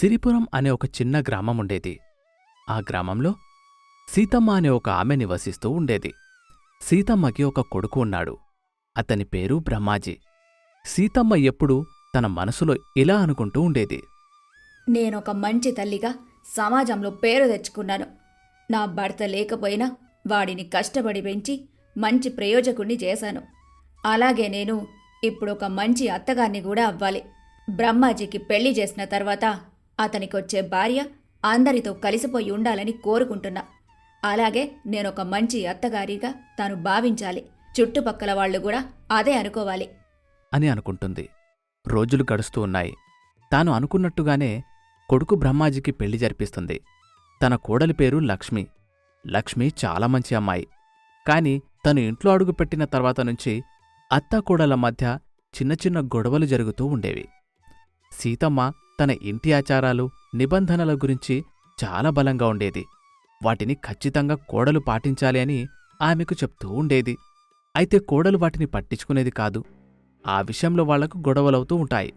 సిరిపురం అనే ఒక చిన్న గ్రామం ఉండేది. ఆ గ్రామంలో సీతమ్మ అనే ఒక ఆమె నివసిస్తూ ఉండేది. సీతమ్మకి ఒక కొడుకు ఉన్నాడు. అతని పేరు బ్రహ్మాజీ. సీతమ్మ ఎప్పుడూ తన మనసులో ఇలా అనుకుంటూ ఉండేది. నేనొక మంచి తల్లిగా సమాజంలో పేరు తెచ్చుకున్నాను. నా భర్త లేకపోయినా వాడిని కష్టపడి పెంచి మంచి ప్రయోజకుణ్ణి చేశాను. అలాగే నేను ఇప్పుడు ఒక మంచి అత్తగారిని కూడా అవ్వాలి. బ్రహ్మాజీకి పెళ్ళి చేసిన తర్వాత అతనికొచ్చే భార్య అందరితో కలిసిపోయి ఉండాలని కోరుకుంటున్నా. అలాగే నేనొక మంచి అత్తగారిగా తాను భావించాలి. చుట్టుపక్కల వాళ్ళు కూడా అదే అనుకోవాలి. అని అనుకుంటుంది. రోజులు గడుస్తూ ఉన్నాయి. తాను అనుకున్నట్టుగానే కొడుకు బ్రహ్మాజీకి పెళ్ళి జరిపిస్తుంది. తన కోడలి పేరు లక్ష్మి. లక్ష్మి చాలా మంచి అమ్మాయి. కాని తను ఇంట్లో అడుగుపెట్టిన తర్వాత నుంచి అత్త కోడల మధ్య చిన్న చిన్న గొడవలు జరుగుతూ ఉండేవి. సీతమ్మ తన ఇంటి ఆచారాలు నిబంధనల గురించి చాలా బలంగా ఉండేది. వాటిని ఖచ్చితంగా కోడలు పాటించాలి అని ఆమెకు చెప్తూ ఉండేది. అయితే కోడలు వాటిని పట్టించుకునేది కాదు. ఆ విషయంలో వాళ్ళకు గొడవలవుతూ ఉంటాయి.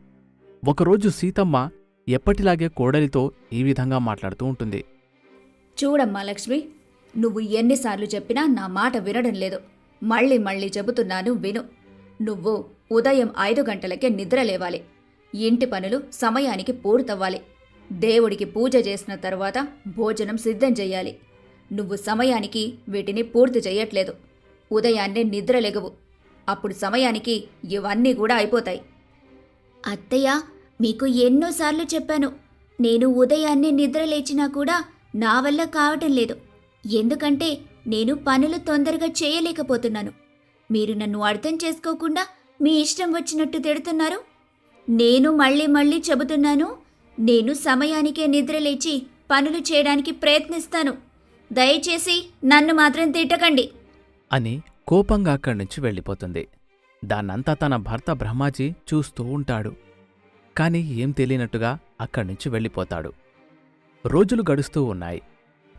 ఒకరోజు సీతమ్మ ఎప్పటిలాగే కోడలితో ఈ విధంగా మాట్లాడుతూ ఉంటుంది. చూడమ్మా లక్ష్మి నువ్వు ఎన్నిసార్లు చెప్పినా నా మాట వినడం లేదు. మళ్ళీ మళ్ళీ చెబుతున్నాను విను. నువ్వు ఉదయం ఐదు గంటలకే నిద్ర లేవాలి. ఇంటి పనులు సమయానికి పూర్తవ్వాలి. దేవుడికి పూజ చేసిన తర్వాత భోజనం సిద్ధం చెయ్యాలి నువ్వు సమయానికి వీటిని పూర్తి చెయ్యట్లేదు ఉదయాన్నే నిద్రలెగవు అప్పుడు సమయానికి ఇవన్నీ కూడా అయిపోతాయి. అత్తయ్య మీకు ఎన్నోసార్లు చెప్పాను. నేను ఉదయాన్నే నిద్ర లేచినా కూడా నా వల్ల కావటం లేదు. ఎందుకంటే నేను పనులు తొందరగా చేయలేకపోతున్నాను. మీరు నన్ను అర్థం చేసుకోకుండా మీ ఇష్టం వచ్చినట్టు తిడుతున్నారు. నేను మళ్ళీ మళ్ళీ చెబుతున్నాను నేను సమయానికే నిద్రలేచి పనులు చేయడానికి ప్రయత్నిస్తాను. దయచేసి నన్ను మాత్రం తిట్టకండి. అని కోపంగా అక్కడి నుంచి వెళ్ళిపోతుంది. దాన్నంతా తన భర్త బ్రహ్మాజీ చూస్తూ ఉంటాడు. కాని ఏం తెలియనట్టుగా అక్కడి నుంచి వెళ్ళిపోతాడు. రోజులు గడుస్తూ ఉన్నాయి.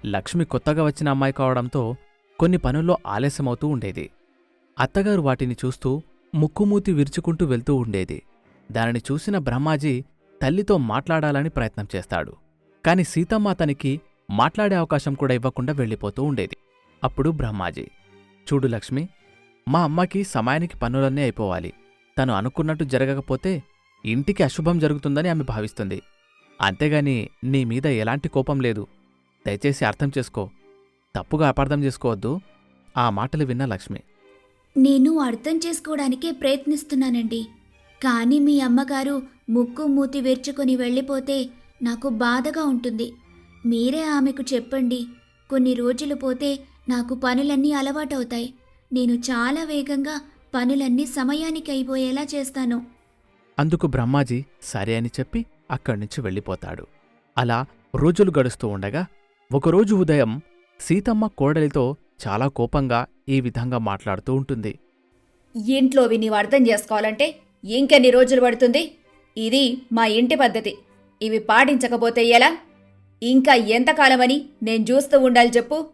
లక్ష్మి కొత్తగా వచ్చిన అమ్మాయి కావడంతో కొన్ని పనుల్లో ఆలస్యమవుతూ ఉండేది. అత్తగారు వాటిని చూస్తూ ముక్కుమూతి విరుచుకుంటూ వెళ్తూ ఉండేది. దానిని చూసిన బ్రహ్మాజీ తల్లితో మాట్లాడాలని ప్రయత్నం చేస్తాడు. కాని సీతమ్మ అతనికి మాట్లాడే అవకాశం కూడా ఇవ్వకుండా వెళ్ళిపోతూ ఉండేది. అప్పుడు బ్రహ్మాజీ చూడు లక్ష్మి మా అమ్మకి సమయానికి పనులన్నీ అయిపోవాలి. తను అనుకున్నట్టు జరగకపోతే ఇంటికి అశుభం జరుగుతుందని ఆమె భావిస్తుంది. అంతేగాని నీ మీద ఎలాంటి కోపం లేదు. దయచేసి అర్థం చేసుకో. తప్పుగా అపార్థం చేసుకోవద్దు. ఆ మాటలు విన్న లక్ష్మి నేను అర్థం చేసుకోవడానికే ప్రయత్నిస్తున్నానండి. కానీ మీ అమ్మగారు ముక్కు మూతి వెర్చుకొని వెళ్ళిపోతే నాకు బాధగా ఉంటుంది. మీరే ఆమెకు చెప్పండి. కొన్ని రోజులు పోతే నాకు పనులన్నీ అలవాటవుతాయి. నేను చాలా వేగంగా పనులన్నీ సమయానికి అయిపోయేలా చేస్తాను. అందుకు బ్రహ్మాజీ సరే అని చెప్పి అక్కడ్నుంచి వెళ్ళిపోతాడు. అలా రోజులు గడుస్తూ ఉండగా ఒకరోజు ఉదయం సీతమ్మ కోడలితో చాలా కోపంగా ఈ విధంగా మాట్లాడుతూ ఉంటుంది. ఇంట్లోవి నీవు అర్థం చేసుకోవాలంటే ఇంకెన్ని రోజులు పడుతుంది? ఇది మా ఇంటి పద్ధతి. ఇవి పాటించకపోతే ఎలా? ఇంకా ఎంతకాలమని నేను చూస్తూ ఉండాలి చెప్పు.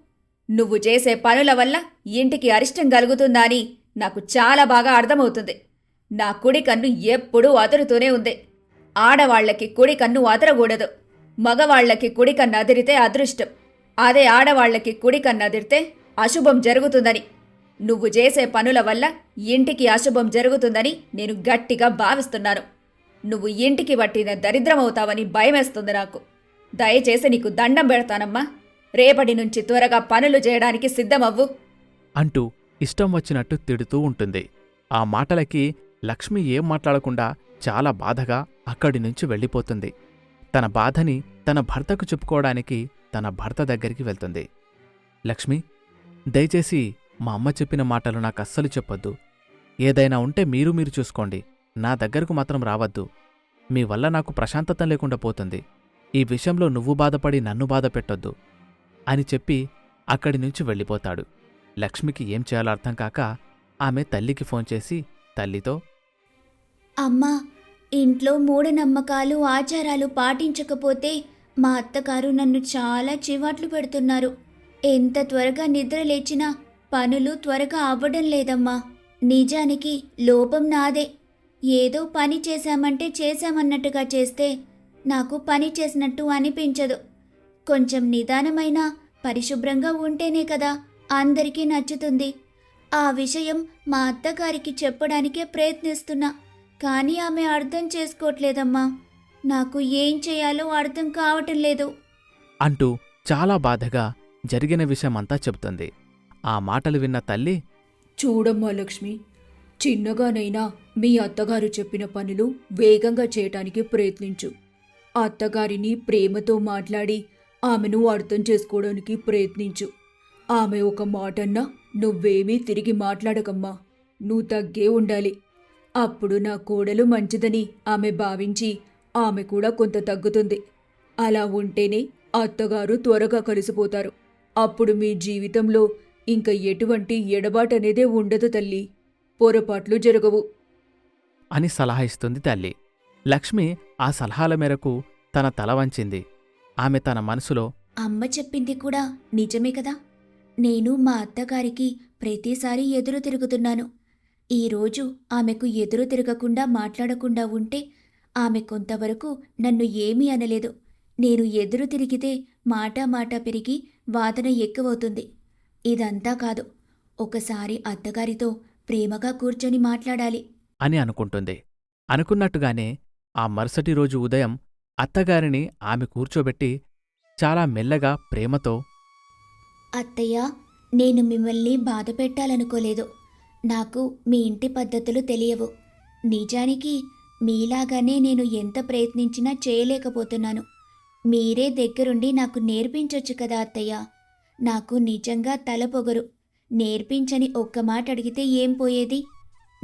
నువ్వు చేసే పనుల వల్ల ఇంటికి అరిష్టం కలుగుతుందా అని నాకు చాలా బాగా అర్థమవుతుంది. నా కుడి కన్ను ఎప్పుడూ అదురుతూనే ఉంది. ఆడవాళ్ళకి కుడి కన్ను అదరకూడదు మగవాళ్ళకి కుడి కన్ను అదిరితే అదృష్టం. అదే ఆడవాళ్ళకి కుడి కన్ను అదిరితే అశుభం జరుగుతుందని. నువ్వు చేసే పనుల వల్ల ఇంటికి అశుభం జరుగుతుందని నేను గట్టిగా భావిస్తున్నాను. నువ్వు ఇంటికి పట్టిన దరిద్రమవుతావని భయమేస్తుంది నాకు. దయచేసి నీకు దండం పెడతానమ్మా. రేపటి నుంచి త్వరగా పనులు చేయడానికి సిద్ధమవ్వు. అంటూ ఇష్టం వచ్చినట్టు తిడుతూ ఉంటుంది. ఆ మాటలకి లక్ష్మి ఏం మాట్లాడకుండా చాలా బాధగా అక్కడి నుంచి వెళ్ళిపోతుంది. తన బాధని తన భర్తకు చెప్పుకోవడానికి తన భర్త దగ్గరికి వెళ్తుంది. లక్ష్మి దయచేసి మా అమ్మ చెప్పిన మాటలు నాకు అస్సలు చెప్పొద్దు. ఏదైనా ఉంటే మీరు మీరు చూసుకోండి. నా దగ్గరకు మాత్రం రావద్దు. మీ వల్ల నాకు ప్రశాంతత లేకుండా పోతుంది. ఈ విషయంలో నువ్వు బాధపడి నన్ను బాధ పెట్టొద్దు అని చెప్పి అక్కడి నుంచి వెళ్ళిపోతాడు. లక్ష్మికి ఏం చేయాలో అర్థం కాక ఆమె తల్లికి ఫోన్ చేసి తల్లితో అమ్మా ఇంట్లో మూఢనమ్మకాలు ఆచారాలు పాటించకపోతే మా అత్తగారు నన్ను చాలా చివాట్లు పెడుతున్నారు. ఎంత త్వరగా నిద్ర లేచినా పనులు త్వరగా అవ్వడం లేదమ్మా. నిజానికి లోపం నాదే. ఏదో పని చేశామంటే చేశామన్నట్టుగా చేస్తే నాకు పని చేసినట్టు అనిపించదు. కొంచెం నిదానమైన పరిశుభ్రంగా ఉంటేనే కదా అందరికీ నచ్చుతుంది. ఆ విషయం మా అత్తగారికి చెప్పడానికే ప్రయత్నిస్తున్నా కానీ ఆమె అర్థం చేసుకోవట్లేదమ్మా. నాకు ఏం చేయాలో అర్థం కావటం లేదు. అంటూ చాలా బాధగా జరిగిన విషయమంతా చెబుతుంది. ఆ మాటలు విన్న తల్లి చూడమ్మా లక్ష్మి చిన్నగానైనా మీ అత్తగారు చెప్పిన పనులు వేగంగా చేయటానికి ప్రయత్నించు. అత్తగారిని ప్రేమతో మాట్లాడి ఆమెను అర్థం చేసుకోవడానికి ప్రయత్నించు. ఆమె ఒక మాటన్నా నువ్వేమీ తిరిగి మాట్లాడకమ్మా. నువ్వు తగ్గే ఉండాలి. అప్పుడు నా కోడలు మంచిదని ఆమె భావించి ఆమె కూడా కొంత తగ్గుతుంది. అలా ఉంటేనే అత్తగారు త్వరగా కలిసిపోతారు. అప్పుడు మీ జీవితంలో ఇంక ఎటువంటి ఎడబాటనేదే ఉండదు తల్లి. పొరపాట్లు జరగవు. అని సలహా ఇస్తుంది తల్లి. లక్ష్మి ఆ సలహాల మేరకు తన తల వంచింది. ఆమె తన మనసులో అమ్మ చెప్పింది కూడా నిజమే కదా? నేను మా అత్తగారికి ప్రతిసారి ఎదురు తిరుగుతున్నాను. ఈరోజు ఆమెకు ఎదురు తిరగకుండా మాట్లాడకుండా ఉంటే ఆమె కొంతవరకు నన్ను ఏమీ అనలేదు. నేను ఎదురు తిరిగితే మాట మాట పెరిగి వాదన ఎక్కువవుతుంది. ఇదంతా కాదు. ఒకసారి అత్తగారితో ప్రేమగా కూర్చొని మాట్లాడాలి. అని అనుకుంటుంది. అనుకున్నట్టుగానే ఆ మరుసటి రోజు ఉదయం అత్తగారిని ఆమె కూర్చోబెట్టి చాలా మెల్లగా ప్రేమతో అత్తయ్య నేను మిమ్మల్ని బాధ పెట్టాలనుకోలేదు. నాకు మీ ఇంటి పద్ధతులు తెలియవు. నిజానికి మీలాగానే నేను ఎంత ప్రయత్నించినా చేయలేకపోతున్నాను. మీరే దగ్గరుండి నాకు నేర్పించొచ్చు కదా అత్తయ్య? నాకు నిజంగా తలపొగరు నేర్పించని ఒక్క మాట అడిగితే ఏం పోయేది?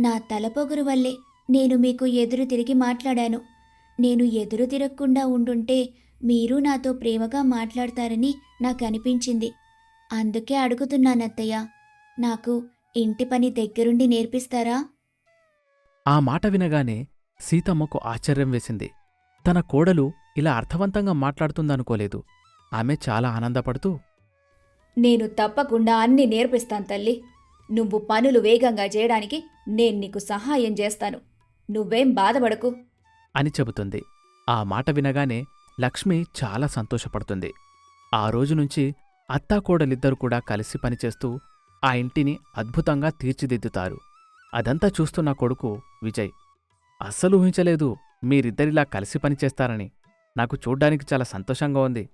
నా తలపొగరు వల్లే నేను మీకు ఎదురు తిరిగి మాట్లాడాను. నేను ఎదురు తిరగకుండా ఉండుంటే మీరు నాతో ప్రేమగా మాట్లాడతారని నాకు అనిపించింది అందుకే అడుగుతున్నానత్తయ్య నాకు ఇంటి పని దగ్గరుండి నేర్పిస్తారా? ఆ మాట వినగానే సీతమ్మకు ఆశ్చర్యం వేసింది. తన కోడలు ఇలా అర్థవంతంగా మాట్లాడుతుందనుకోలేదు. ఆమె చాలా ఆనందపడుతూ నేను తప్పకుండా అన్ని నేర్పిస్తాను తల్లి. నువ్వు పనులు వేగంగా చేయడానికి నేను నీకు సహాయం చేస్తాను. నువ్వేం బాధపడకు. అని చెబుతుంది. ఆ మాట వినగానే లక్ష్మి చాలా సంతోషపడుతుంది. ఆ రోజు నుంచి అత్తాకోడలిద్దరూ కూడా కలిసి పనిచేస్తూ ఆ ఇంటిని అద్భుతంగా తీర్చిదిద్దుతారు. అదంతా చూస్తున్న కొడుకు విజయ్ అస్సలు ఊహించలేదు మీరిద్దరిలా కలిసి పనిచేస్తారని నాకు చూడ్డానికి చాలా సంతోషంగా ఉంది.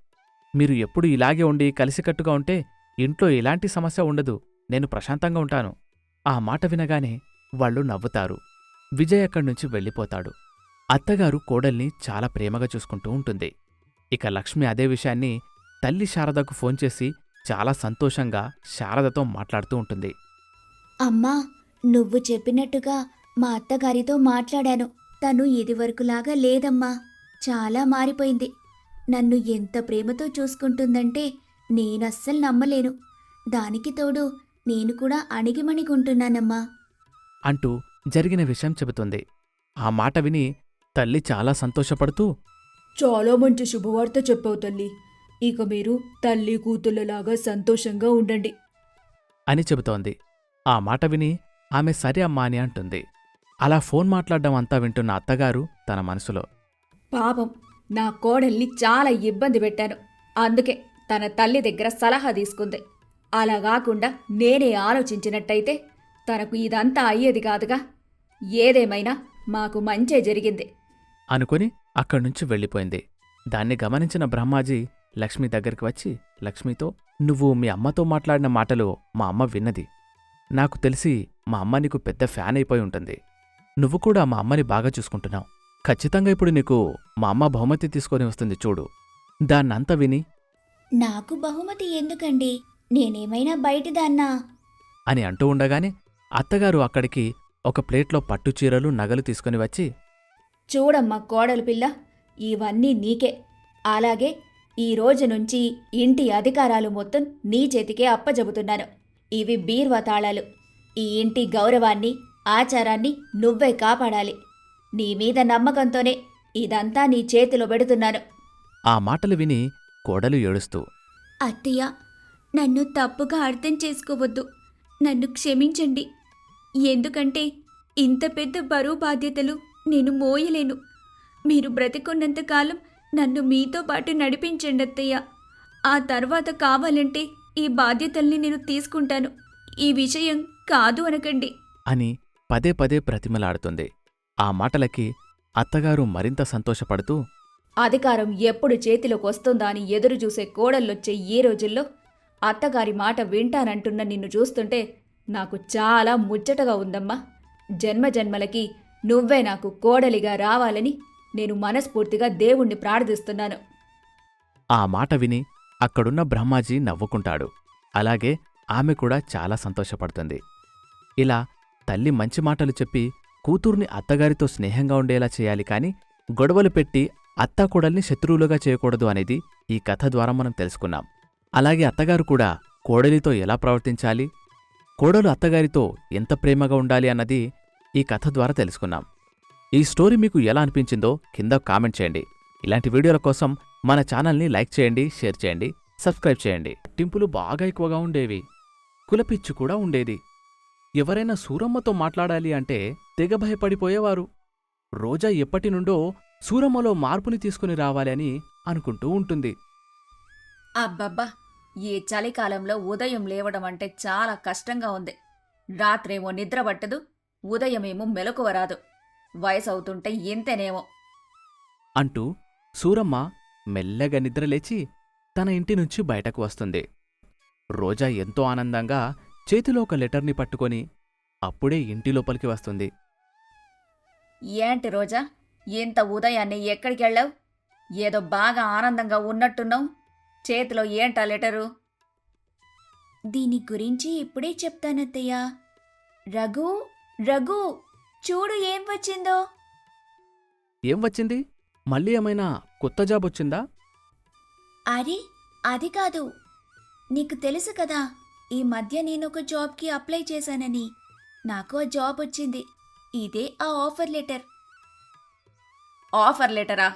మీరు ఎప్పుడు ఇలాగే ఉండి కలిసికట్టుగా ఉంటే ఇంట్లో ఎలాంటి సమస్య ఉండదు. నేను ప్రశాంతంగా ఉంటాను. ఆ మాట వినగానే వాళ్ళు నవ్వుతారు. విజయ్ అక్కడ్నుంచి వెళ్ళిపోతాడు. అత్తగారు కోడల్ని చాలా ప్రేమగా చూసుకుంటూ ఉంటుంది. ఇక లక్ష్మి అదే విషయాన్ని తల్లి శారదకు ఫోన్ చేసి చాలా సంతోషంగా శారదతో మాట్లాడుతూ ఉంటుంది. అమ్మా నువ్వు చెప్పినట్టుగా మా అత్తగారితో మాట్లాడాను. తను ఇదివరకులాగా లేదమ్మా. చాలా మారిపోయింది. నన్ను ఎంత ప్రేమతో చూసుకుంటుందంటే నేనస్సలు నమ్మలేను. దానికి తోడు నేను కూడా అణిగిమణిగుంటున్నానమ్మా. అంటూ జరిగిన విషయం చెబుతుంది. ఆ మాట విని తల్లి చాలా సంతోషపడుతూ చాలా మంచి శుభవార్త చెప్పావు తల్లి. ఇక మీరు తల్లి కూతుళ్ళలాగా సంతోషంగా ఉండండి. అని చెబుతోంది. ఆ మాట విని ఆమె సరే అమ్మా అని అంటుంది. అలా ఫోన్ మాట్లాడడం అంతా వింటున్న అత్తగారు తన మనసులో పాపం నా కోడల్ని చాలా ఇబ్బంది పెట్టాను. అందుకే తన తల్లి దగ్గర సలహా తీసుకుంది. అలా కాకుండా నేనే ఆలోచించినట్టయితే తనకు ఇదంతా అయ్యేది కాదుగా. ఏదేమైనా మాకు మంచే జరిగింది. అనుకుని అక్కడ్నుంచి వెళ్ళిపోయింది. దాన్ని గమనించిన బ్రహ్మాజీ లక్ష్మి దగ్గరికి వచ్చి లక్ష్మితో నువ్వు మీ అమ్మతో మాట్లాడిన మాటలు మా అమ్మ విన్నది. నాకు తెలిసి మా అమ్మ నీకు పెద్ద ఫ్యాన్ అయిపోయి ఉంటుంది. నువ్వు కూడా మా అమ్మని బాగా చూసుకుంటున్నావు. ఖచ్చితంగా ఇప్పుడు నీకు మా అమ్మ బహుమతి తీసుకొని వస్తుంది చూడు. దాన్నంతా విని. నాకు బహుమతి ఎందుకండి? నేనేమైనా బయటిదాన్నా? అని అంటూ ఉండగానే అత్తగారు అక్కడికి ఒక ప్లేట్లో పట్టు చీరలు నగలు తీసుకొని వచ్చి చూడమ్మా కోడలు పిల్ల ఇవన్నీ నీకే. అలాగే ఈ రోజు నుంచి ఇంటి అధికారాలు మొత్తం నీ చేతికే అప్పజెబుతున్నాను. ఇవి బీర్వా తాళాలు ఈ ఇంటి గౌరవాన్ని ఆచారాన్ని నువ్వే కాపాడాలి. నీ మీద నమ్మకంతోనే ఇదంతా నీ చేతిలో పెడుతున్నాను. ఆ మాటలు విని కోడలు ఏడుస్తూ అత్తయ్య నన్ను తప్పుగా అర్థం చేసుకోవద్దు. నన్ను క్షమించండి. ఎందుకంటే ఇంత పెద్ద బరువు బాధ్యతలు నేను మోయలేను. మీరు బ్రతికున్నంతకాలం నన్ను మీతో పాటు నడిపించండి అత్తయ్య. ఆ తర్వాత కావాలంటే ఈ బాధ్యతల్ని నేను తీసుకుంటాను. ఈ విషయం కాదు అనకండి. అని పదే పదే ప్రతిమలాడుతుంది. ఆ మాటలకి అత్తగారు మరింత సంతోషపడుతూ అధికారం ఎప్పుడు చేతిలోకి వస్తుందా అని ఎదురు చూసే కోడళ్ళొచ్చే ఈ రోజుల్లో అత్తగారి మాట వింటానంటున్న నిన్ను చూస్తుంటే నాకు చాలా ముచ్చటగా ఉందమ్మా. జన్మ జన్మలకి నువ్వే నాకు కోడలిగా రావాలని నేను మనస్ఫూర్తిగా దేవుణ్ణి ప్రార్థిస్తున్నాను. ఆ మాట విని అక్కడున్న బ్రహ్మాజీ నవ్వుకుంటాడు. అలాగే ఆమె కూడా చాలా సంతోషపడుతుంది. ఇలా తల్లి మంచి మాటలు చెప్పి కూతుర్ని అత్తగారితో స్నేహంగా ఉండేలా చేయాలి కాని గొడవలు పెట్టి అత్తాకోడల్ని శత్రువులుగా చేయకూడదు అనేది ఈ కథ ద్వారా మనం తెలుసుకున్నాం. అలాగే అత్తగారు కూడా కోడలితో ఎలా ప్రవర్తించాలి కోడలు అత్తగారితో ఎంత ప్రేమగా ఉండాలి అన్నది ఈ కథ ద్వారా తెలుసుకున్నాం. ఈ స్టోరీ మీకు ఎలా అనిపించిందో కింద కామెంట్ చేయండి. ఇలాంటి వీడియోల కోసం మన ఛానల్ని లైక్ చేయండి షేర్ చేయండి సబ్స్క్రైబ్ చేయండి. టింపులు బాగా ఎక్కువగా ఉండేవి. కులపిచ్చు కూడా ఉండేది. ఎవరైనా సూరమ్మతో మాట్లాడాలి అంటే తెగ భయపడిపోయేవారు. రోజా ఎప్పటి నుండో సూరమ్మలో మార్పుని తీసుకుని రావాలి అని అనుకుంటూ ఉంటుంది. అబ్బబ్బా! ఈ చలికాలంలో ఉదయం లేవడం అంటే చాలా కష్టంగా ఉంది. రాత్రేమో నిద్ర పట్టదు ఉదయమేమో మెలకువ రాదు. వయసు అవుతుంటే ఇంతేనేమో. అంటూ సూరమ్మ మెల్లగా నిద్రలేచి తన ఇంటి నుంచి బయటకు వస్తుంది. రోజా ఎంతో ఆనందంగా చేతిలో ఒక లెటర్ని పట్టుకొని అప్పుడే ఇంటి లోపలికి వస్తుంది. ఏంటి రోజా? ఇంత ఉదయాన్నే ఎక్కడికెళ్ళావు ఏదో బాగా ఆనందంగా ఉన్నట్టున్నావు? చేతిలో ఏంటా లెటరు? దీని గురించి ఇప్పుడే చెప్తానత్తయ్యా. రఘు రఘు చూడు ఏం వచ్చిందో. ఏం వచ్చింది? మళ్ళీ ఏమైనా కొత్త జాబ్ వచ్చిందా? అరే అది కాదు. నీకు తెలుసు కదా ఈ మధ్య నేను ఒక జాబ్కి అప్లై చేశానని. నాకు ఆ జాబ్ వచ్చింది. ఇదే ఆ ఆఫర్ లెటర్. ఆఫర్ లెటరా?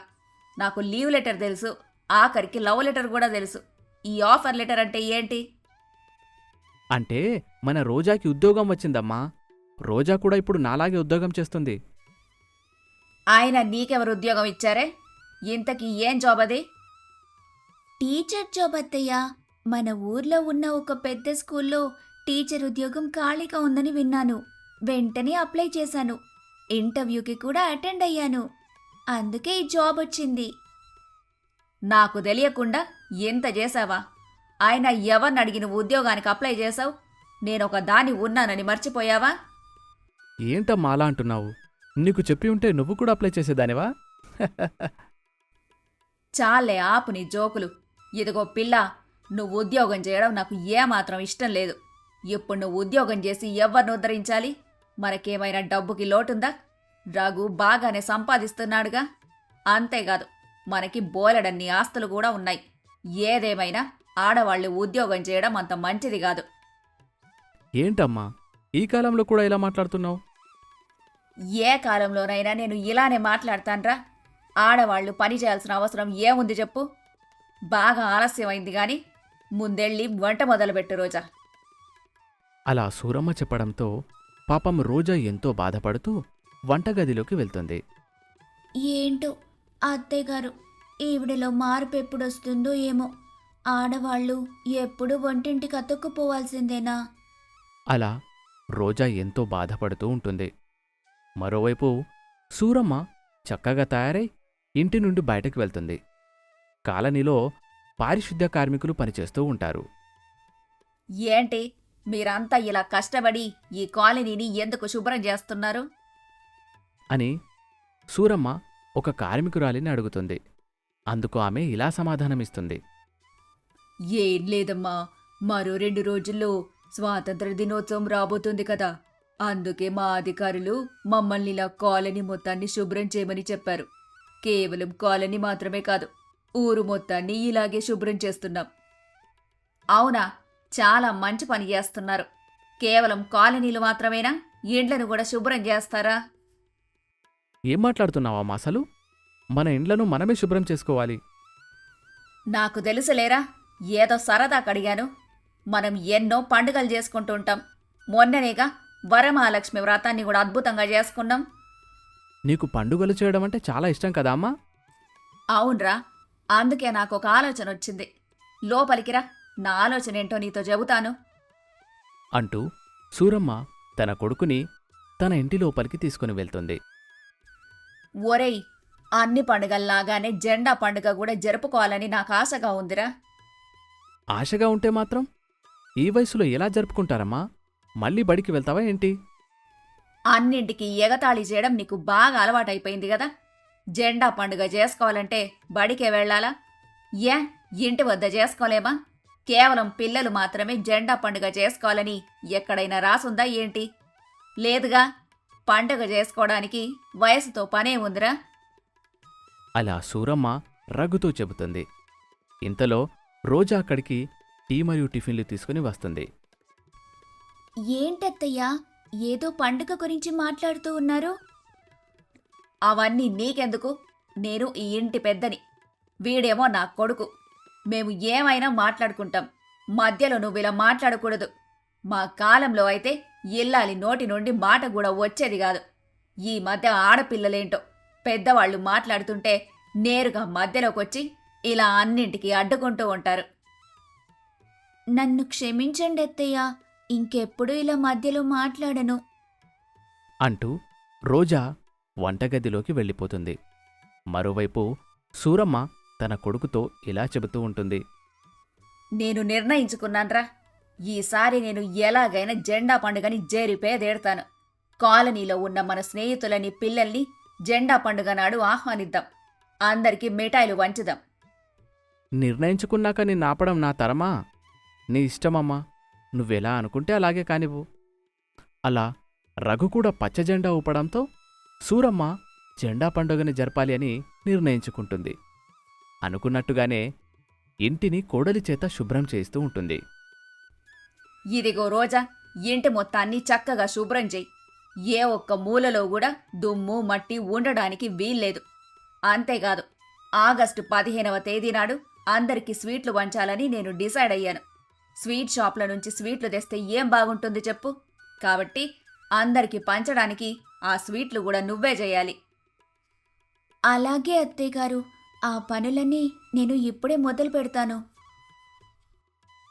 నాకు లీవ్ లెటర్ తెలుసు. ఆఖరికి లవ్ లెటర్ కూడా తెలుసు. ఈ ఆఫర్ లెటర్ అంటే ఏంటి? అంటే మన రోజాకి ఉద్యోగం వచ్చిందమ్మా. రోజా కూడా ఇప్పుడు నాలాగే ఉద్యోగం చేస్తుంది. ఆయన నీకెవరు ఉద్యోగం ఇచ్చారే? ఇంతకీ ఏం జాబ్ అది? టీచర్ జాబ్ అత్తయ్య. మన ఊర్లో ఉన్న ఒక పెద్ద స్కూల్లో టీచర్ ఉద్యోగం ఖాళీగా ఉందని విన్నాను. వెంటనే అప్లై చేశాను. ఇంటర్వ్యూకి కూడా అటెండ్ అయ్యాను. అందుకే ఈ జాబ్ వచ్చింది. నాకు తెలియకుండా ఎంత చేశావా? ఆయన ఎవరిని అడిగిన ఉద్యోగానికి అప్లై చేశావు? నేను ఒక దాని ఉన్నానని మర్చిపోయావా? ఏంటమ్మా అలా అంటున్నావు? నీకు చెప్పి ఉంటే నువ్వు కూడా అప్లై చేసేదానివా? చాలే ఆపు నీ జోకులు. ఇదిగో పిల్ల నువ్వు ఉద్యోగం చేయడం నాకు ఏమాత్రం ఇష్టం లేదు. ఇప్పుడు నువ్వు ఉద్యోగం చేసి ఎవరిని ఉద్ధరించాలి? మనకేమైనా డబ్బుకి లోటుందా? రఘు బాగానే సంపాదిస్తున్నాడుగా. అంతేకాదు మనకి బోలెడన్ని ఆస్తులు కూడా ఉన్నాయి. ఏదేమైనా ఆడవాళ్ళు ఉద్యోగం చేయడం అంత మంచిది కాదు. ఏంటమ్మా? ఈ కాలంలో కూడా ఇలా మాట్లాడుతున్నావు? ఏ కాలంలోనైనా నేను ఇలానే మాట్లాడతాన్రా. ఆడవాళ్ళు పని చేయాల్సిన అవసరం ఏముంది చెప్పు? బాగా ఆలస్యమైంది గాని ముందెళ్ళి వంట మొదలుపెట్టు రోజా. అలా సూరమ్మ చెప్పడంతో పాపం రోజా ఎంతో బాధపడుతూ వంటగదిలోకి వెళ్తుంది. ఏంటో అత్తయ్య గారు ఈవిడలో మార్పు ఎప్పుడొస్తుందో ఏమో. ఆడవాళ్ళు ఎప్పుడు వంటింటికి అతుక్కుపోవాల్సిందేనా? అలా రోజా ఎంతో బాధపడుతూ ఉంటుంది. మరోవైపు సూరమ్మ చక్కగా తయారై ఇంటి నుండి బయటకు వెళ్తుంది. కాలనీలో పారిశుద్ధ్య కార్మికులు పనిచేస్తూ ఉంటారు. ఏంటి? మీరంతా ఇలా కష్టపడి ఈ కాలనీని ఎందుకు శుభ్రం చేస్తున్నారు? అని సూరమ్మ ఒక కార్మికురాలిని అడుగుతుంది. అందుకు ఆమె ఇలా సమాధానమిస్తుంది. ఏం లేదమ్మా. మరో రెండు రోజుల్లో స్వాతంత్ర దినోత్సవం రాబోతుంది కదా. అందుకే మా అధికారులు మమ్మల్ని ఇలా కాలనీ మొత్తాన్ని శుభ్రం చేయమని చెప్పారు. కేవలం కాలనీ మాత్రమే కాదు ఊరు మొత్తాన్ని ఇలాగే శుభ్రం చేస్తున్నాం. అవునా? చాలా మంచి పని చేస్తున్నారు. కేవలం కాలనీలు మాత్రమేనా? ఇండ్లను కూడా శుభ్రం చేస్తారా? ఏం మాట్లాడుతున్నావా అసలు? మన ఇండ్లను మనమే శుభ్రం చేసుకోవాలి. నాకు తెలుసులేరా ఏదో సరదా కడిగాను. మనం ఎన్నో పండుగలు చేసుకుంటుంటాం మొన్ననేగా వరమహాలక్ష్మి వ్రతాన్ని కూడా అద్భుతంగా చేసుకున్నాం. నీకు పండుగలు చేయడం అంటే చాలా ఇష్టం కదా అమ్మా? అవునరా అందుకే నాకు ఒక ఆలోచన వచ్చింది. లోపలికిరా నా ఆలోచన ఏంటో నీతో చెబుతాను. అంటూ సూరమ్మ తన కొడుకుని తన ఇంటి లోపలికి తీసుకుని వెళ్తుంది. ఒరేయ్ అన్ని పండుగల్లాగానే జెండా పండుగ కూడా జరుపుకోవాలని నాకు ఆశగా ఉందిరా. ఆశగా ఉంటే మాత్రం ఈ వయసులో ఎలా జరుపుకుంటారమ్మా? మళ్ళీ బడికి వెళ్తావా ఏంటి? అన్నింటికి ఎగతాళి చేయడం నీకు బాగా అలవాటైపోయింది కదా. జెండా పండుగ చేసుకోవాలంటే బడికే వెళ్ళాలా? ఏ? ఇంటి వద్ద చేసుకోలేమా? కేవలం పిల్లలు మాత్రమే జెండా పండుగ చేసుకోవాలని ఎక్కడైనా రాసుందా ఏంటి? లేదుగా పండుగ చేసుకోవడానికి వయసుతో పనే ఉందిరా. అలా సూరమ్మ రఘుతో చెబుతుంది. ఇంతలో రోజా అక్కడికి టీ మరియు టిఫిన్లు తీసుకుని వస్తుంది. ఏంటత్తయ్యా ఏదో పండుగ గురించి మాట్లాడుతూ ఉన్నారు? అవన్నీ నీకెందుకు? నేను ఈ ఇంటి పెద్దని. వీడేమో నా కొడుకు. మేము ఏమైనా మాట్లాడుకుంటాం. మధ్యలో నువ్వు ఇలా మాట్లాడకూడదు. మా కాలంలో అయితే ఇల్లాలి నోటి నుండి మాట కూడా వచ్చేది కాదు. ఈ మధ్య ఆడపిల్లలేంటో పెద్దవాళ్ళు మాట్లాడుతుంటే నేరుగా మధ్యలోకొచ్చి ఇలా అన్నింటికి అడ్డుకుంటూ ఉంటారు. నన్ను క్షమించండి అత్తయ్యా. ఇంకెప్పుడు ఇలా మధ్యలో మాట్లాడను? అంటూ రోజా వంటగదిలోకి వెళ్ళిపోతుంది. మరోవైపు సూరమ్మ తన కొడుకుతో ఇలా చెబుతూ ఉంటుంది. నేను నిర్ణయించుకున్నాన్రా. ఈసారి నేను ఎలాగైనా జెండా పండుగని జేరిపేదేడతాను కాలనీలో ఉన్న మన స్నేహితులని పిల్లల్ని జెండా పండుగ నాడు ఆహ్వానిద్దాం. అందరికీ మిఠాయిలు వంచుదాం. నిర్ణయించుకున్నాక నిన్ను ఆపడం నా తరమా? నీ ఇష్టమమ్మా. నువ్వెలా అనుకుంటే అలాగే కానివ్వు. అలా రఘు కూడా పచ్చ జెండా ఊపడంతో సూరమ్మ జెండా పండుగని జరపాలి అని నిర్ణయించుకుంటుంది. అనుకున్నట్టుగానే ఇంటిని కోడలి చేత శుభ్రం చేస్తూ ఉంటుంది. ఇదిగో రోజా ఇంటి మొత్తాన్ని చక్కగా శుభ్రం చెయ్యి ఏ ఒక్క మూలలో కూడా దుమ్ము మట్టి ఉండడానికి వీల్లేదు. అంతేకాదు ఆగస్టు పదిహేనవ తేదీ నాడు అందరికీ స్వీట్లు వంచాలని నేను డిసైడ్ అయ్యాను. స్వీట్ షాప్ల నుంచి స్వీట్లు తెస్తే ఏం బాగుంటుంది చెప్పు? కాబట్టి అందరికీ పంచడానికి ఆ స్వీట్లు కూడా నువ్వే చేయాలి. అలాగే అత్తయ్య గారు ఆ పనులన్నీ నేను ఇప్పుడే మొదలు పెడతాను.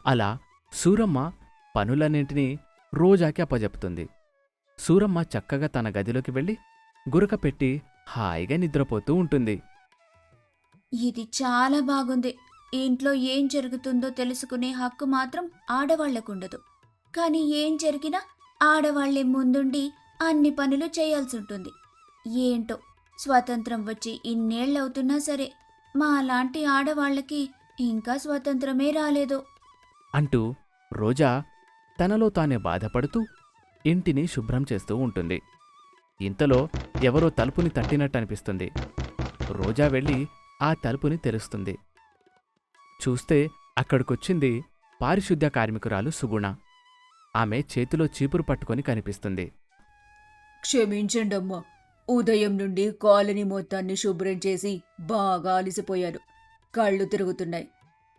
అలా సూరమ్మ పనులన్నింటినీ రోజాకి అప్పజెపుతుంది. సూరమ్మ చక్కగా తన గదిలోకి వెళ్ళి గురక పెట్టి హాయిగా నిద్రపోతూ ఉంటుంది. ఇది చాలా బాగుంది. ఇంట్లో ఏం జరుగుతుందో తెలుసుకునే హక్కు మాత్రం ఆడవాళ్ళకుండదు కానీ ఏం జరిగినా ఆడవాళ్ళే ముందుండి అన్ని పనులు చేయాల్సి ఉంటుంది ఏంటో? స్వతంత్రం వచ్చి ఇన్నేళ్ళవుతున్నా సరే మా లాంటి ఆడవాళ్ళకి ఇంకా స్వతంత్రమే రాలేదు? అంటూ రోజా తనలో తానే బాధపడుతూ ఇంటిని శుభ్రం చేస్తూ ఉంటుంది. ఇంతలో ఎవరో తలుపుని తట్టినట్టు అనిపిస్తుంది రోజా వెళ్ళి ఆ తలుపుని తెరుస్తుంది. చూస్తే అక్కడికొచ్చింది పారిశుద్ధ్య కార్మికురాలు సుగుణ. ఆమె చేతిలో చీపురు పట్టుకొని కనిపిస్తుంది. క్షమించండమ్మా. ఉదయం నుండి కాలనీ మొత్తాన్ని శుభ్రం చేసి బాగా అలిసిపోయారు కళ్ళు తిరుగుతున్నాయి.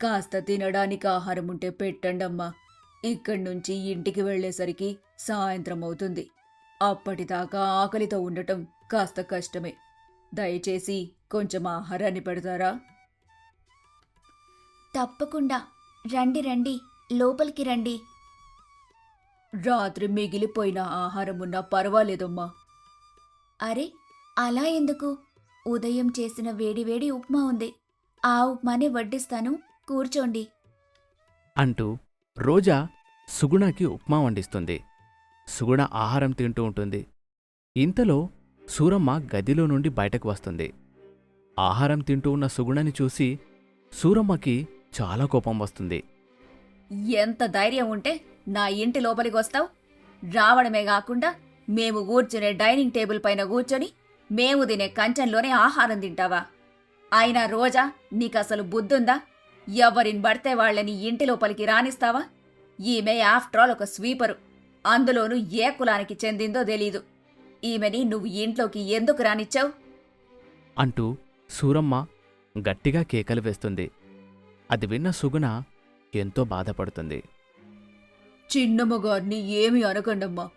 కాస్త తినడానికి ఆహారం ఉంటే పెట్టండమ్మా. ఇక్కడి నుంచి ఇంటికి వెళ్ళేసరికి సాయంత్రం అవుతుంది. అప్పటిదాకా ఆకలితో ఉండటం కాస్త కష్టమే. దయచేసి కొంచెం ఆహారాన్ని పెడతారా? తప్పకుండా. రండి రండి. లోపలికి రండి. రాత్రి మిగిలిపోయిన ఆహారం ఉన్నా పర్వాలేదమ్మా. అరే అలా ఎందుకు? ఉదయం చేసిన వేడివేడి ఉప్మా ఉంది. ఆ ఉప్మానే వడ్డిస్తాను. కూర్చోండి. అంటూ రోజా సుగుణకి ఉప్మా వండిస్తుంది. సుగుణ ఆహారం తింటూ ఉంటుంది. ఇంతలో సూరమ్మ గదిలో నుండి బయటకు వస్తుంది. ఆహారం తింటూ ఉన్న సుగుణని చూసి సూరమ్మకి చాలా కోపం వస్తుంది. ఎంత ధైర్యం ఉంటే నా ఇంటి లోపలికి వస్తావు? రావడమే కాకుండా మేము కూర్చునే డైనింగ్ టేబుల్ పైన కూర్చొని మేము తినే కంచంలోనే ఆహారం తింటావా? అయినా రోజా నీకసలు బుద్ధుందా? ఎవరిని పడితే వాళ్ళని ఇంటి లోపలికి రానిస్తావా? ఈమె ఆఫ్టర్ ఆల్ ఒక స్వీపరు. అందులోనూ ఏ కులానికి చెందిందో తెలీదు. ఈమెని నువ్వు ఇంట్లోకి ఎందుకు రానిచ్చావు? అంటూ సూరమ్మ గట్టిగా కేకలు వేస్తుంది. అది విన్న సుగుణ ఎంతో బాధపడుతుంది. చిన్నమ్మగారిని ఏమి అనకండమ్మా.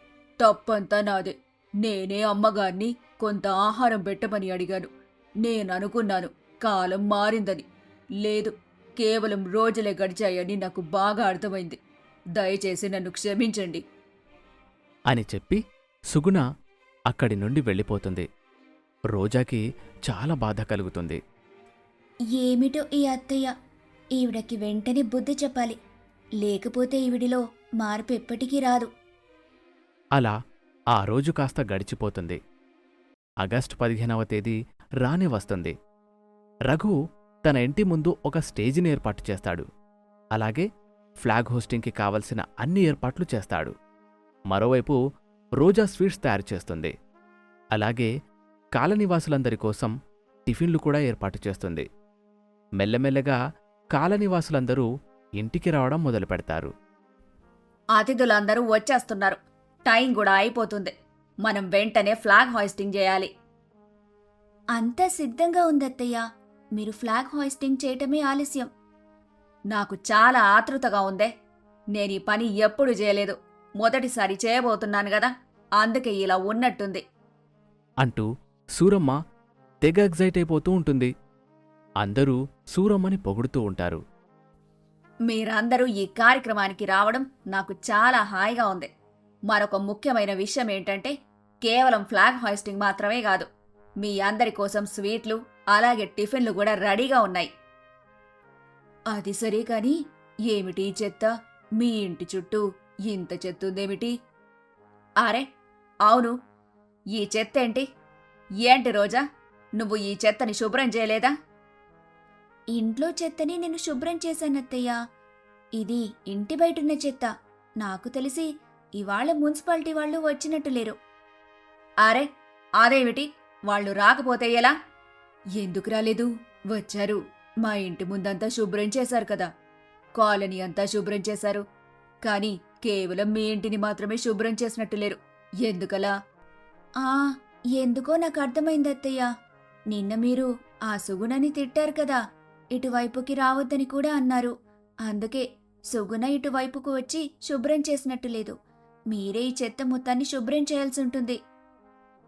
తప్పంతా నాదే. నేనే అమ్మగారిని కొంత ఆహారం పెట్టమని అడిగాను. నేను అనుకున్నాను కాలం మారిందని. లేదు కేవలం రోజులే గడిచాయని నాకు బాగా అర్థమైంది. దయచేసి నన్ను క్షమించండి. అని చెప్పి సుగుణ అక్కడి నుండి వెళ్ళిపోతుంది. రోజాకి చాలా బాధ కలుగుతుంది. ఏమిటో ఈ అత్తయ్య? ఈవిడకి వెంటనే బుద్ధి చెప్పాలి. లేకపోతే ఈవిడిలో మార్పు ఎప్పటికీ రాదు. అలా ఆ రోజు కాస్త గడిచిపోతుంది. ఆగస్టు పదిహేనవ తేదీ రానే వస్తుంది. రఘు తన ఇంటి ముందు ఒక స్టేజిని ఏర్పాటు చేస్తాడు. అలాగే ఫ్లాగ్ హోస్టింగ్కి కావలసిన అన్ని ఏర్పాట్లు చేస్తాడు. మరోవైపు రోజా స్వీట్స్ తయారు చేస్తుంది. అలాగే కాలనివాసులందరి కోసం టిఫిన్లు కూడా ఏర్పాటు చేస్తుంది. మెల్లమెల్లగా కాలనివాసులందరూ ఇంటికి రావడం మొదలుపెడతారు. అతిథులందరూ వచ్చేస్తున్నారు. టైం కూడా అయిపోతుంది. మనం వెంటనే ఫ్లాగ్ హాయిస్టింగ్ చేయాలి. అంతా సిద్ధంగా ఉందత్తయ్య. మీరు ఫ్లాగ్ హాయిస్టింగ్ చేయటమే ఆలస్యం. నాకు చాలా ఆతృతగా ఉందే. నేను ఈ పని ఎప్పుడు చేయలేదు. మొదటిసారి చేయబోతున్నాను కదా. అందుకే ఇలా ఉన్నట్టుంది. అంటూ సూరమ్మ తెగ ఎగ్జైట్ అయిపోతూ ఉంటుంది. అందరూ సూరమ్మని పొగుడుతూ ఉంటారు. మీరందరూ ఈ కార్యక్రమానికి రావడం నాకు చాలా హాయిగా ఉంది. మరొక ముఖ్యమైన విషయం ఏంటంటే కేవలం ఫ్లాగ్ హాయిస్టింగ్ మాత్రమే కాదు మీ అందరి కోసం స్వీట్లు అలాగే టిఫిన్లు కూడా రెడీగా ఉన్నాయి. అది సరే కాని ఏమిటి ఈ చెత్త? మీ ఇంటి చుట్టూ ఇంత చెత్త ఉందేమిటి? అరే అవును. ఈ చెత్త ఏంటి? ఏంటి రోజా? నువ్వు ఈ చెత్తని శుభ్రం చేయలేదా? ఇంట్లో చెత్తని నేను శుభ్రం చేశానత్తయ్య. ఇది ఇంటి బయటున్న చెత్త. నాకు తెలిసి ఇవాళ మున్సిపాలిటీ వాళ్ళు వచ్చినట్టు లేరు. అరే అదేమిటి? వాళ్ళు రాకపోతే ఎలా? ఎందుకు రాలేదు? వచ్చారు. మా ఇంటి ముందంతా శుభ్రం చేశారు కదా. కాలనీ అంతా శుభ్రం చేశారు. కానీ కేవలం మీ ఇంటిని మాత్రమే శుభ్రం చేసినట్టు లేరు. ఎందుకలా? ఆ ఎందుకో నాకు అర్థమైంది అత్తయ్య నిన్న మీరు ఆ సుగుణని తిట్టారు కదా. ఇటువైపుకి రావద్దని కూడా అన్నారు. అందుకే సుగుణ ఇటువైపుకు వచ్చి శుభ్రం చేసినట్టు లేదు. మీరే ఈ చెత్త మొత్తాన్ని శుభ్రం చేయాల్సి ఉంటుంది.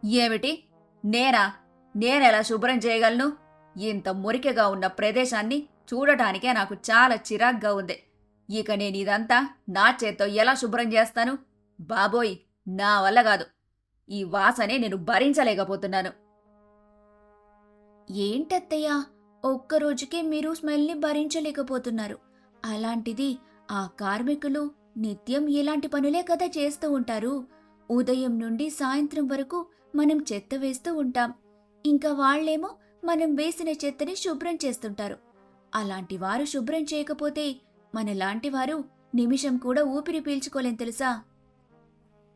ఏమిటి? నేనా? నేనెలా శుభ్రం చేయగలను? ఇంత మురికగా ఉన్న ప్రదేశాన్ని చూడటానికే నాకు చాలా చిరాగ్గా ఉంది. ఇక నేను ఇదంతా నా చేత్తో ఎలా శుభ్రం చేస్తాను? బాబోయ్ నా వల్ల కాదు. ఈ వాసనే నేను భరించలేకపోతున్నాను. ఏంటత్తయ్యా? ఒక్కరోజుకే మీరు స్మెల్ని భరించలేకపోతున్నారు. అలాంటిది ఆ కార్మికులు నిత్యం ఇలాంటి పనులే కదా చేస్తూ ఉంటారు. ఉదయం నుండి సాయంత్రం వరకు మనం చెత్త వేస్తూ ఉంటాం. ఇంకా వాళ్ళేమో మనం వేసిన చెత్తని శుభ్రం చేస్తుంటారు. అలాంటి వారు శుభ్రం చేయకపోతే మనలాంటి వారు నిమిషం కూడా ఊపిరి పీల్చుకోలేం తెలుసా?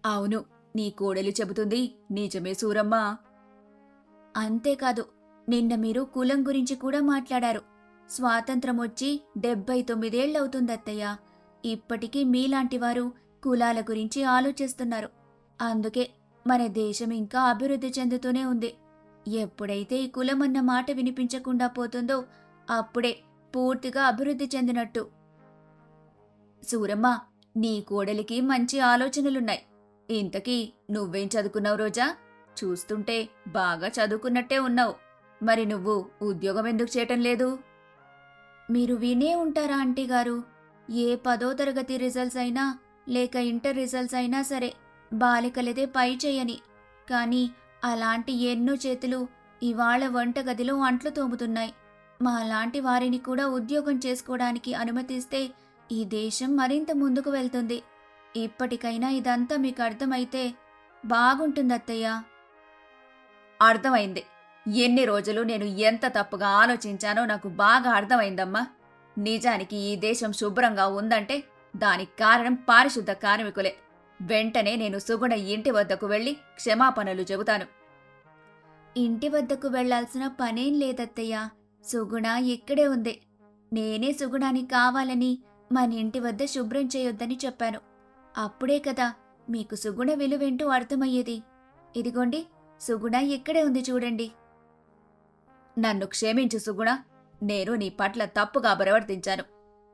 అవును నీ కోడలు చెబుతుంది నిజమే సూరమ్మా. అంతేకాదు నిన్న మీరు కులం గురించి కూడా మాట్లాడారు. స్వాతంత్రం వచ్చి డెబ్బై తొమ్మిదేళ్ళవుతుందత్తయ్య ఇప్పటికీ మీలాంటి వారు కులాల గురించి ఆలోచిస్తున్నారు. అందుకే మన దేశం ఇంకా అభివృద్ధి చెందుతూనే ఉంది. ఎప్పుడైతే ఈ కులం అన్న మాట వినిపించకుండా పోతుందో అప్పుడే పూర్తిగా అభివృద్ధి చెందినట్టు. సూరమ్మ నీ కోడలికి మంచి ఆలోచనలున్నాయి. ఇంతకీ నువ్వేం చదువుకున్నావు రోజా? చూస్తుంటే బాగా చదువుకున్నట్టే ఉన్నావు. మరి నువ్వు ఉద్యోగం ఎందుకు చేయటం లేదు? మీరు వినే ఉంటారా ఆంటీ గారు? ఏ పదో తరగతి రిజల్ట్స్ అయినా లేక ఇంటర్ రిజల్ట్స్ అయినా సరే బాలికలదే పై చేయని. కానీ అలాంటి ఎన్నో చేతులు ఇవాళ వంటగదిలో అంట్లు తోముతున్నాయి. మాలాంటి వారిని కూడా ఉద్యోగం చేసుకోవడానికి అనుమతిస్తే ఈ దేశం మరింత ముందుకు వెళ్తుంది. ఇప్పటికైనా ఇదంతా మీకు అర్థమైతే బాగుంటుంది అత్తయ్య అర్థమైంది. ఎన్ని రోజులు నేను ఎంత తప్పుగా ఆలోచించానో నాకు బాగా అర్థమైందమ్మా. నిజానికి ఈ దేశం శుభ్రంగా ఉందంటే దానికి కారణం పారిశుద్ధ కార్మికులే. వెంటనే నేను సుగుణ ఇంటి వద్దకు వెళ్ళి క్షమాపణలు చెబుతాను. ఇంటి వద్దకు వెళ్ళాల్సిన పనేం లేదత్తయ్య. సుగుణ ఇక్కడే ఉంది. నేనే సుగుణానికి కావాలని మన ఇంటి వద్ద శుభ్రం చేయొద్దని చెప్పాను. అప్పుడే కదా మీకు సుగుణ విలువేంటో అర్థమయ్యేది. ఇదిగోండి సుగుణ ఇక్కడే ఉంది చూడండి. నన్ను క్షమించు సుగుణ. నేను నీ పట్ల తప్పుగా ప్రవర్తించాను.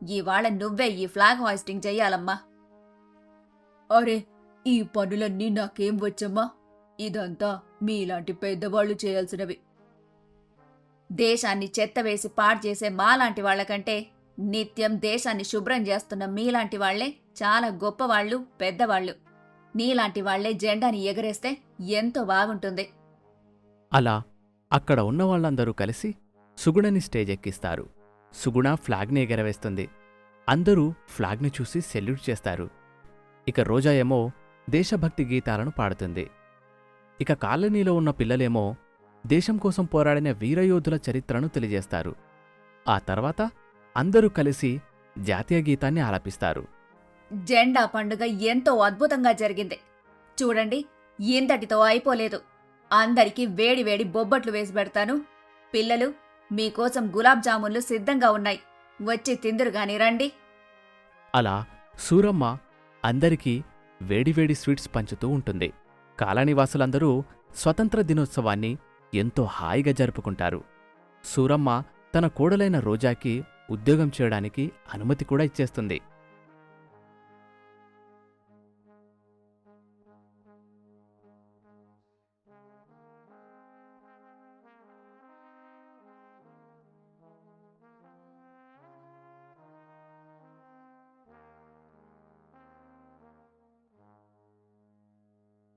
ఇవాళ నువ్వే ఈ ఫ్లాగ్ హాయిస్టింగ్ చెయ్యాలమ్మా అరే ఈ పనులన్నీ నాకేం వచ్చమ్మా? ఇదంతా మీలాంటి పెద్దవాళ్ళు చేయాల్సినవి. దేశాన్ని చెత్తవేసి పాడు చేసే మాలాంటి వాళ్ళకంటే నిత్యం దేశాన్ని శుభ్రం చేస్తున్న మీలాంటి వాళ్ళే చాలా గొప్పవాళ్ళు పెద్దవాళ్ళు. నీలాంటి వాళ్ళే జెండాని ఎగరేస్తే ఎంతో బాగుంటుంది. అలా అక్కడ ఉన్న వాళ్ళందరూ కలిసి సుగుణని స్టేజ్ ఎక్కిస్తారు సుగుణ ఫ్లాగ్ని ఎగరవేస్తుంది. అందరూ ఫ్లాగ్ని చూసి సెల్యూట్ చేస్తారు. ఇక రోజా ఏమో దేశభక్తి గీతాలను పాడుతుంది. ఇక కాలనీలో ఉన్న పిల్లలేమో దేశం కోసం పోరాడిన వీరయోధుల చరిత్రను తెలియజేస్తారు. ఆ తర్వాత అందరూ కలిసి జాతీయ గీతాన్ని ఆలపిస్తారు. జెండా పండుగ ఎంతో అద్భుతంగా జరిగింది. చూడండి ఇంతటితో అయిపోలేదు. అందరికీ వేడి వేడి బొబ్బట్లు వేసి పెడతాను. పిల్లలు మీకోసం గులాబ్ జామున్లు సిద్ధంగా ఉన్నాయి. వచ్చి తిందురుగాని రండి. అలా సూరమ్మ అందరికీ వేడివేడి స్వీట్స్ పంచుతూ ఉంటుంది. కాలనీవాసులందరూ స్వతంత్ర దినోత్సవాన్ని ఎంతో హాయిగా జరుపుకుంటారు. సూరమ్మ తన కోడలైన రోజాకి ఉద్యోగం చేయడానికి అనుమతి కూడా ఇచ్చేస్తుంది.